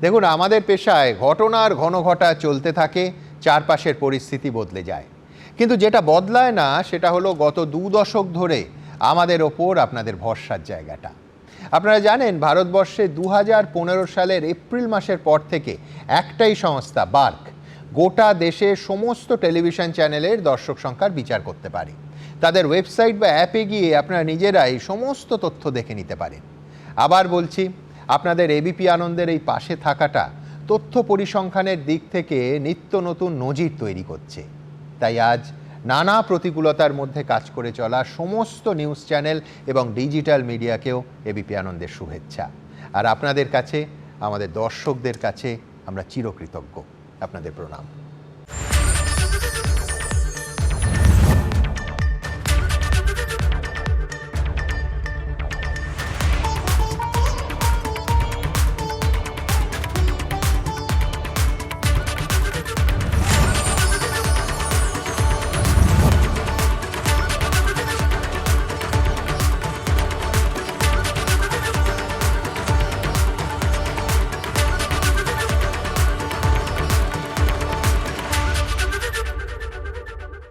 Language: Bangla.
দেখুন, আমাদের পেশায় ঘটনার ঘন ঘটা চলতে থাকে, চারপাশের পরিস্থিতি বদলে যায়। কিন্তু যেটা বদলায় না, সেটা হলো গত দু দশক ধরে আমাদের ওপর আপনাদের ভরসার জায়গাটা। আপনারা জানেন, ভারতবর্ষে দু পনেরো সালের এপ্রিল মাসের পর থেকে একটাই সংস্থা, বার্ক, গোটা দেশে সমস্ত টেলিভিশন চ্যানেলের দর্শক সংখ্যার বিচার করতে পারে। তাদের ওয়েবসাইট বা অ্যাপে গিয়ে আপনারা নিজেরাই সমস্ত তথ্য দেখে নিতে পারেন। আবার বলছি আপনাদের এবিপি আনন্দের এই পাশে থাকাটা তথ্য পরিসংখ্যানের দিক থেকে নিত্য নতুন নজির তৈরি করছে। তাই আজ নানা প্রতিকূলতার মধ্যে কাজ করে চলা সমস্ত নিউজ চ্যানেল এবং ডিজিটাল মিডিয়াকেও এবিপি আনন্দের শুভেচ্ছা। আর আপনাদের কাছে, আমাদের দর্শকদের কাছে আমরা চিরকৃতজ্ঞ। আপনাদের প্রণাম।